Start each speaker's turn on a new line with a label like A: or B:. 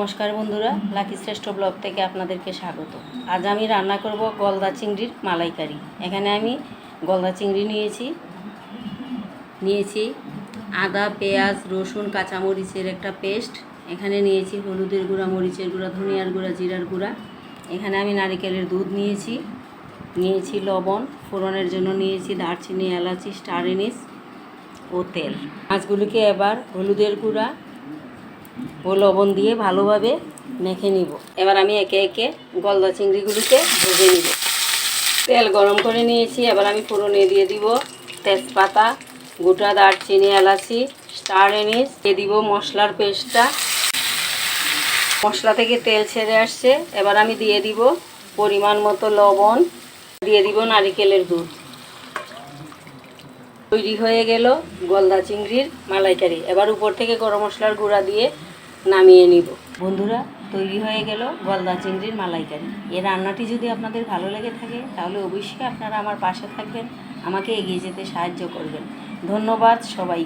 A: নমস্কার বন্ধুরা, লাকি শ্রেষ্ঠ ব্লগ থেকে আপনাদেরকে স্বাগত। আজ আমি রান্না করব গলদা চিংড়ির মালাইকারি। এখানে আমি গলদা চিংড়ি নিয়েছি। নিয়েছি আদা, পেঁয়াজ, রসুন, কাঁচামরিচের একটা পেস্ট। এখানে নিয়েছি হলুদের গুঁড়া, মরিচের গুঁড়া, ধনিয়ার গুঁড়া, জিরার গুঁড়া। এখানে আমি নারিকেলের দুধ নিয়েছি। নিয়েছি লবণ। ফোড়নের জন্য নিয়েছি দারচিনি, এলাচি, স্টার ও তেল। মাছগুলিকে এবার হলুদের গুঁড়া ও লবণ দিয়ে ভালোভাবে মেখে নিব। এবার আমি একে একে গলদা চিংড়িগুলিকে ভেজে নিব। তেল গরম করে নিয়েছি, এবার আমি ফোড়নে দিয়ে দিব তেজপাতা, গোটা দারচিনি, এলাচি, স্টার এনিস, দিয়ে দিব মশলার পেস্টটা। মশলা থেকে তেল ছেড়ে আসছে, এবার আমি দিয়ে দিব পরিমাণ মতো লবণ, দিয়ে দিব নারিকেলের দুধ তৈরি হয়ে গেল গলদা চিংড়ির মালাইকারি। এবার উপর থেকে গরম মশলার গুঁড়া দিয়ে নামিয়ে নিব। বন্ধুরা, তৈরি হয়ে গেল গলদা চিংড়ির মালাইকারি। এ রান্নাটি যদি আপনাদের ভালো লেগে থাকে, তাহলে অবশ্যই আপনারা আমার পাশে থাকবেন। আমাকে এগিয়ে যেতে সাহায্য করবেন। ধন্যবাদ সবাই